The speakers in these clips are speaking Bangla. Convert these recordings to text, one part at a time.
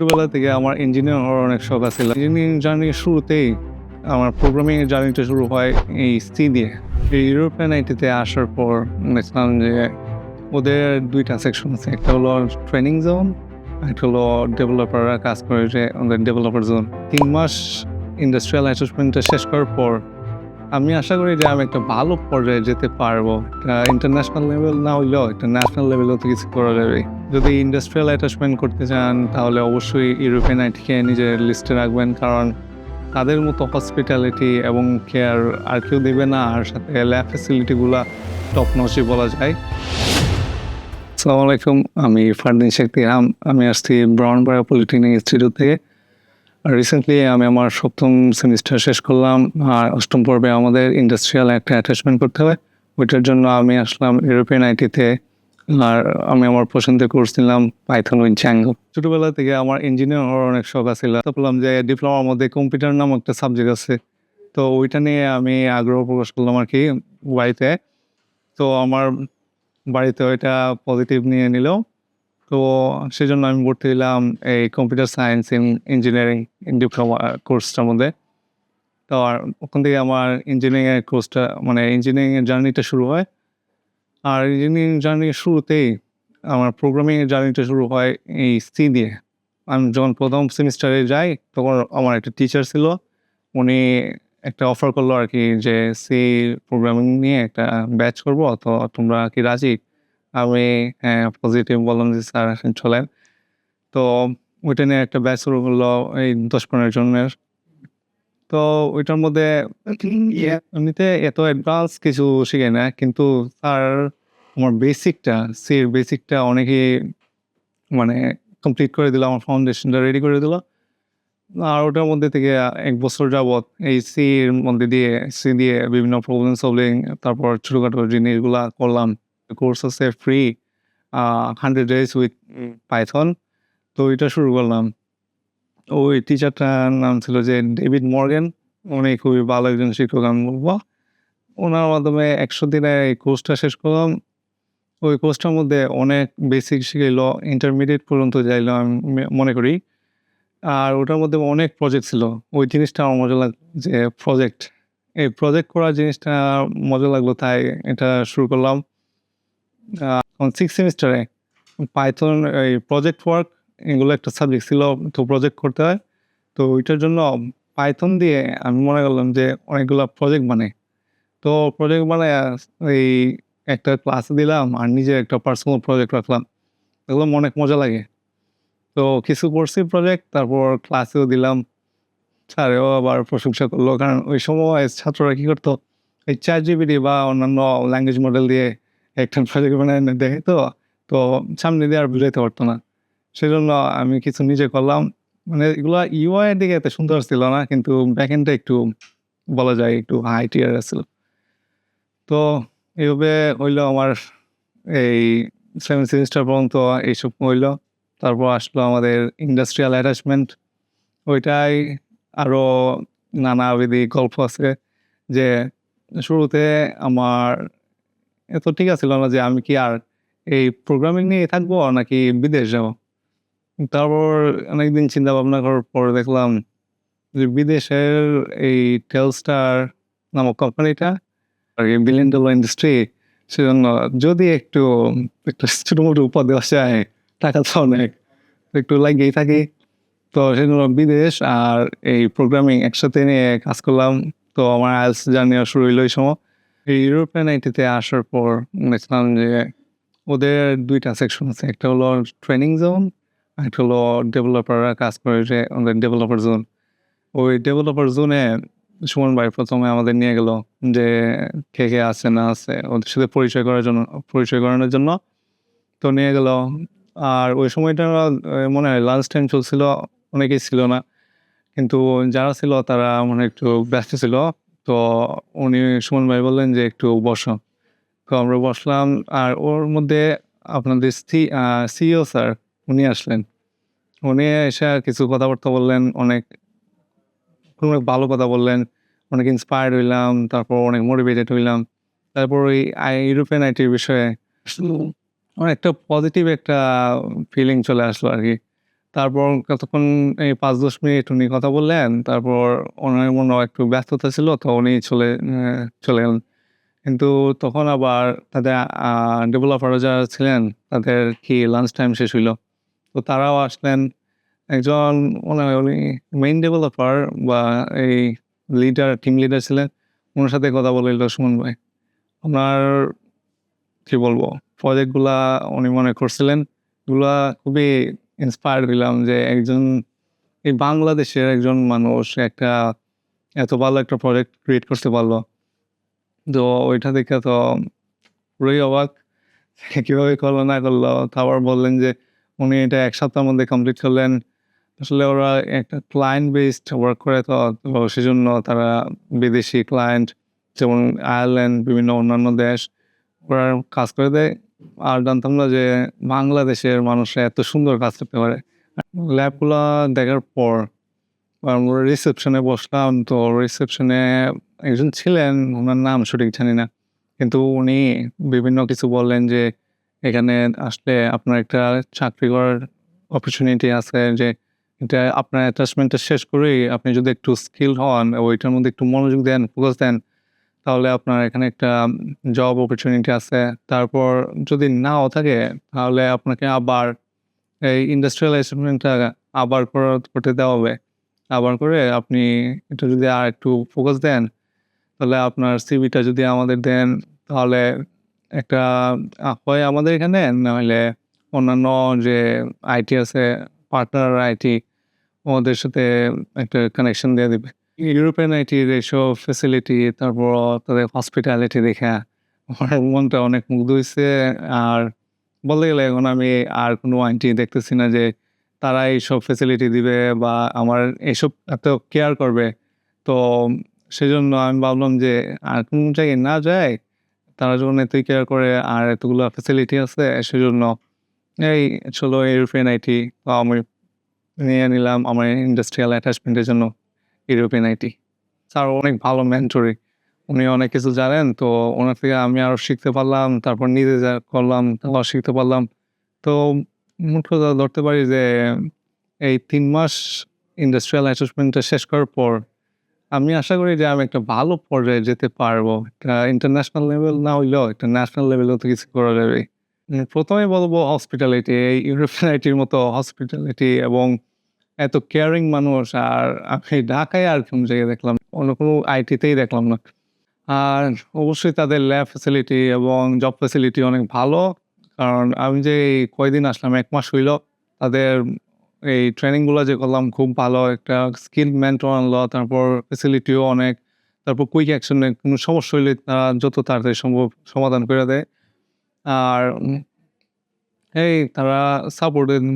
ছোটবেলা থেকে আমার ইঞ্জিনিয়ার হওয়ার অনেক শখ আছিল ইঞ্জিনিয়ারিং জার্নি শুরুতেই আমার প্রোগ্রামিং জার্নিটা শুরু হয় এই সি দিয়ে। এই ইউরোপিয়ান আইটিতে আসার পর দেখলাম যে ওদের দুইটা সেকশন আছে। একটা হলো ট্রেনিং জোন একটা হলো ডেভেলপাররা কাজ করে যে ওদের ডেভেলপার জোন তিন মাস ইন্ডাস্ট্রিয়াল অ্যাসেসমেন্টটা শেষ করার পর আমি আশা করি যে আমি একটা ভালো পর্যায়ে যেতে পারব। ইন্টারন্যাশনাল লেভেল না হইলেও একটা ন্যাশনাল লেভেলেও তো কিছু করা যাবে। যদি ইন্ডাস্ট্রিয়াল অ্যাটাচমেন্ট করতে চান, তাহলে অবশ্যই ইউরোপিয়ান আইটিকে নিজের লিস্টে রাখবেন। কারণ তাদের মতো হসপিটালিটি এবং কেয়ার আর কেউ দেবে না। আর সাথে ল্যাব ফেসিলিটিগুলো টপ নচই বলা যায়। আসসালামু আলাইকুম, আমি ফারদিন শেখ তিহাম। আমি আসছি ব্রাউন ব্রাউনবাড়া পলিটেকনিক ইনস্টিটিউট থেকে। রিসেন্টলি আমি আমার সপ্তম সেমিস্টার শেষ করলাম, আর অষ্টম পর্বে আমাদের ইন্ডাস্ট্রিয়াল একটা অ্যাটাচমেন্ট করতে হবে ওইটার জন্য আমি আসলাম ইউরোপিয়ান আইটিতে আর আমি আমার পছন্দের কোর্স নিলাম পাইথন উইন জ্যাঙ্গো ছোটবেলা থেকে আমার ইঞ্জিনিয়ার হওয়ার অনেক শখ আছিল। তো বললাম যে ডিপ্লোমার মধ্যে কম্পিউটার নাম একটা সাবজেক্ট আছে। তো ওইটা নিয়ে আমি আগ্রহ প্রকাশ করলাম আর কি বাড়িতে তো। আমার বাড়িতে ওইটা পজিটিভ নিয়ে নিল। তো সেজন্য আমি ভর্তি হলাম এই computer science in engineering diploma কোর্সটার মধ্যে। তো আর ওখান থেকে আমার ইঞ্জিনিয়ারিংয়ের কোর্সটা মানে ইঞ্জিনিয়ারিং এর জার্নিটা শুরু হয়। আর ইঞ্জিনিয়ারিং জার্নির শুরুতেই আমার প্রোগ্রামিংয়ের জার্নিটা শুরু হয় এই সি দিয়ে। আমি যখন প্রথম সেমিস্টারে যাই, তখন আমার একটা টিচার ছিল। উনি একটা অফার করল আর কি যে সি প্রোগ্রামিং নিয়ে একটা ব্যাচ করব, তো তোমরা কি রাজি? আমি হ্যাঁ পজিটিভ বললাম যে স্যার আসেন চলেন। তো ওইটা নিয়ে একটা ব্যাচ শুরু করল এই দশ পনেরো জনের। তো ওইটার মধ্যে এমনিতে এত অ্যাডভান্স কিছু শিখে না, কিন্তু স্যার আমার বেসিকটা সির বেসিকটা অনেকেই মানে কমপ্লিট করে দিল, আমার ফাউন্ডেশনটা রেডি করে দিল। আর ওটার মধ্যে থেকে এক বছর যাবৎ এই সির মধ্যে দিয়ে সি দিয়ে বিভিন্ন প্রবলেম সলভিং তারপর ছোটোখাটো জিনিসগুলা করলাম। কোর্স আছে free hundred days with Python তো এটা শুরু করলাম। ওই টিচারটার নাম ছিল যে ডেভিড মর্গেন উনি খুবই ভালো একজন শিক্ষক আমি বলব। ওনার মাধ্যমে একশো দিনে এই কোর্সটা শেষ করলাম। ওই কোর্সটার মধ্যে অনেক বেসিক শিখাইল ইন্টারমিডিয়েট পর্যন্ত যাইলো আমি মনে করি। আর ওটার মধ্যে অনেক প্রজেক্ট ছিল। ওই জিনিসটা আমার মজা লাগ যে প্রজেক্ট এই প্রজেক্ট করার জিনিসটা মজা লাগল তাই এটা শুরু করলাম। সিক্স সেমিস্টারে পাইথন এই প্রজেক্ট ওয়ার্ক এগুলো একটা সাবজেক্ট ছিল তো প্রজেক্ট করতে হয়। তো ওইটার জন্য পাইথন দিয়ে আমি মনে করলাম যে অনেকগুলো প্রজেক্ট বানাই। তো প্রজেক্ট বানায়, এই একটা ক্লাস দিলাম আর নিজে একটা পার্সোনাল প্রজেক্ট রাখলাম। এগুলো অনেক মজা লাগে। তো কিছু করছি প্রজেক্ট তারপর ক্লাসেও দিলাম। স্যারেও আবার প্রশংসা করল, কারণ ওই সময় ছাত্ররা কী করতো, এই চার জিবিডি বা অন্যান্য ল্যাঙ্গুয়েজ মডেল দিয়ে একটা প্রজেক্ট বানায় দেখে তো তো সামনে দিয়ে আর বুঝাইতে পারতো না। সেজন্য আমি কিছু নিজে করলাম। মানে এগুলো ইউআই এর দিকে এত সুন্দর ছিল না, কিন্তু ব্যাকএন্ডটা একটু বলা যায় একটু হাই টিয়ার ছিল। তো এইভাবে হইল আমার এই সেভেন সেমিস্টার পর্যন্ত এইসব হইল। তারপর আসলো আমাদের ইন্ডাস্ট্রিয়াল অ্যাটাচমেন্ট ওইটাই আরও নানাবিধি গল্প আছে যে শুরুতে আমার এত ঠিক আছিল না যে আমি কি আর এই প্রোগ্রামিং নিয়ে থাকব নাকি বিদেশ যাব? তারপর অনেকদিন চিন্তা ভাবনা করার পর দেখলাম যে বিদেশের এই টেলস্টার নামক কোম্পানিটা আর এই বিলিয়ন ডলার ইন্ডাস্ট্রি সেজন্য যদি একটু, একটা ছোটো মোটো উপর দেওয়া যায় টাকা তো অনেক, একটু লাগিয়েই থাকি। তো সেজন্য বিদেশ আর এই প্রোগ্রামিং একসাথে নিয়ে কাজ করলাম। তো আমার আইএলস জার্নি শুরু হইল এই সময়। ইউরোপিয়ান আইটিতে আসার পর দেখলাম যে ওদের দুইটা সেকশন আছে। একটা হলো ট্রেনিং জোন একটা হলো ডেভেলপাররা কাজ করে যে ওদের ডেভেলপার জোন ওই ডেভেলপার জোনে সুমন ভাই প্রথমে আমাদের নিয়ে গেল যে কে কে আছে, না আছে, ওদের সাথে পরিচয় করার জন্য, পরিচয় করানোর জন্য। তো নিয়ে গেল। আর ওই সময়টা মনে হয় লাঞ্চ টাইম চলছিল, অনেকেই ছিল না। কিন্তু যারা ছিল তারা মানে একটু ব্যস্ত ছিল। তো উনি সুমন ভাই বললেন যে একটু বসো। তো আমরা বসলাম আর ওর মধ্যে আপনাদের সিইও স্যার উনি আসলেন। উনি এসে কিছু কথাবার্তা বললেন অনেক অনেক ভালো কথা বললেন। অনেক ইন্সপায়ার্ড হইলাম তারপর অনেক মোটিভেটেড হইলাম। তারপর ওই ইউরোপিয়ান আইটির বিষয়ে অনেকটা পজিটিভ একটা ফিলিং চলে আসলো আর কি। তারপর কতক্ষণ এই ৫-১০ মিনিট উনি কথা বললেন। তারপর ওনার মনে হয় একটু ব্যস্ততা ছিল তো উনি চলে চলে গেলেন। কিন্তু তখন আবার তাদের আ ডেভেলপাররা যারা ছিলেন তাদের কি লাঞ্চ টাইম শেষ হইল। তো তারাও আসলেন। একজন মনে হয় উনি মেইন ডেভেলপার বা এই লিডার, টিম লিডার ছিলেন। উনার সাথে কথা বলল সুমন ভাই। উনার কি বলব? প্রজেক্টগুলা উনি মনে করছিলেন। এগুলা খুবই ইন্সপায়ার্ড হইলাম যে একজন এই বাংলাদেশের একজন মানুষ একটা এত ভালো একটা প্রজেক্ট ক্রিয়েট করতে পারল তো ওইটা দেখে তো পুরোই অবাক। কীভাবে করল না করল। তারপর বললেন যে উনি এটা এক সপ্তাহের মধ্যে কমপ্লিট করলেন। আসলে ওরা একটা ক্লায়েন্ট বেসড ওয়ার্ক করে তো, সেজন্য তারা বিদেশি ক্লায়েন্ট যেমন আয়ারল্যান্ড, বিভিন্ন অন্যান্য দেশ ওরা কাজ করে দেয়। আর জানতাম না যে বাংলাদেশের মানুষরা এত সুন্দর কাজ করতে পারে। ল্যাবগুলা দেখার পর আমরা রিসেপশনে বসলাম। তো রিসেপশনে একজন ছিলেন, উনার নাম সঠিক জানি না। কিন্তু উনি বিভিন্ন কিছু বললেন যে এখানে আসলে আপনার একটা চাকরি করার অপরচুনিটি আছে যে এটা আপনার অ্যাটাচমেন্টটা শেষ করেই আপনি যদি একটু স্কিল হন, ওইটার মধ্যে একটু মনোযোগ দেন, ফোকাস দেন, তাহলে আপনার এখানে একটা জব অপরচুনিটি আছে। তারপর যদি নাও থাকে তাহলে আপনাকে আবার এই ইন্ডাস্ট্রিয়াল আবার করা করতে দেওয়া হবে। আবার করে আপনি এটা যদি আর একটু ফোকাস দেন, তাহলে আপনার সিভিটা যদি আমাদের দেন তাহলে একটা হয় আমাদের এখানে নাহলে অন্যান্য যে আইটি আছে, পার্টনার আইটি ওদের সাথে একটা কানেকশন দিয়ে দিবে। ইউরোপিয়ান আইটির এইসব ফ্যাসিলিটি তারপর তাদের হসপিটালিটি দেখে আমার মনটা অনেক মুগ্ধ হইছে। আর বলতে গেলে এখন আমি আর কোনো আইটি দেখতেছি না যে তারা এইসব ফ্যাসিলিটি দিবে বা আমার এসব এত কেয়ার করবে। তো সেজন্য আমি ভাবলাম যে আর কোন জায়গায় না যাই, তারা যখন এতই কেয়ার করে আর এতগুলা ফ্যাসিলিটি আছে সেজন্য এই চলো ইউরোপিয়ান আইটি আমি নিয়ে নিলাম আমার ইন্ডাস্ট্রিয়াল অ্যাটাচমেন্টের জন্য ইউরোপিয়ান আইটি। স্যার, অনেক ভালো মেন্টরি। উনি অনেক কিছু জানেন। তো ওনার থেকে আমি আরও শিখতে পারলাম। তারপর নিজে যা করলাম তাও শিখতে পারলাম। তো মোট কথা ধরতে পারি যে, এই তিন মাস ইন্ডাস্ট্রিয়াল অ্যাটাচমেন্টটা শেষ করার পর, আমি আশা করি যে আমি একটা ভালো পর্যায়ে যেতে পারব। একটা ইন্টারন্যাশনাল লেভেল না হইলেও একটা ন্যাশনাল লেভেলেও তো কিছু করা যাবে। উম ১ম এই বলব হসপিটালিটি। এই ইউরোপিয়ান আইটির মতো হসপিটালিটি এবং এত কেয়ারিং মানুষ আর আমি ঢাকায় আর কোন জায়গায় দেখলাম অন্য কোনো আইটিতেই দেখলাম না। আর অবশ্যই তাদের ল্যাব ফ্যাসিলিটি এবং জব ফ্যাসিলিটি অনেক ভালো। কারণ আমি যে কয়দিন আসলাম, এক মাস হইল। তাদের এই ট্রেনিংগুলো যে করলাম খুব ভালো একটা স্কিল মেন্টর আনলো। তারপর ফ্যাসিলিটিও অনেক। তারপর কুইক অ্যাকশন কোনো সমস্যা হইলে তারা যত তাড়াতাড়ি সম্ভব সমাধান করে দেয়। আর এই তারা সাপোর্ট দেন।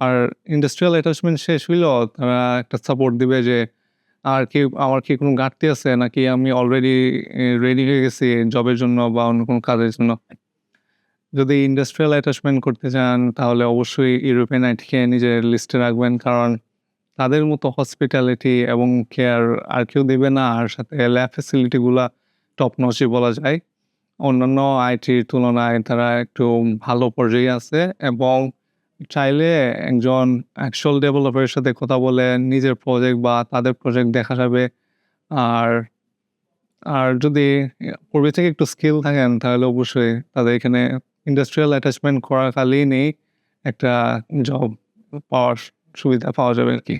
আর ইন্ডাস্ট্রিয়াল অ্যাটাচমেন্ট শেষ হইল, তারা একটা সাপোর্ট দিবে যে, আর কি, আমার কি কোনো ঘাটতি আছে নাকি আমি অলরেডি রেডি হয়ে গেছি জবের জন্য বা অন্য কোনো কাজের জন্য। যদি ইন্ডাস্ট্রিয়াল অ্যাটাচমেন্ট করতে চান, তাহলে অবশ্যই ইউরোপিয়ান আইটিকে নিজের লিস্টে রাখবেন। কারণ তাদের মতো হসপিটালিটি এবং কেয়ার আর কেউ দিবে না। আর সাথে ল্যাব ফ্যাসিলিটি গুলা টপ নচই বলা যায়। অন্যান্য আইটির তুলনায় তারা একটু ভালো পর্যায়ে আছে এবং চাইলে একজন অ্যাকচুয়াল ডেভেলপারের সাথে কথা বলে নিজের প্রজেক্ট বা তাদের প্রজেক্ট দেখা যাবে। আর আর যদি পূর্বে থেকে একটু স্কিল থাকেন, তাহলে অবশ্যই তাদের এখানে ইন্ডাস্ট্রিয়াল অ্যাটাচমেন্ট করাকালীনই একটা জব পাওয়ার সুবিধা পাওয়া যাবে আরকি।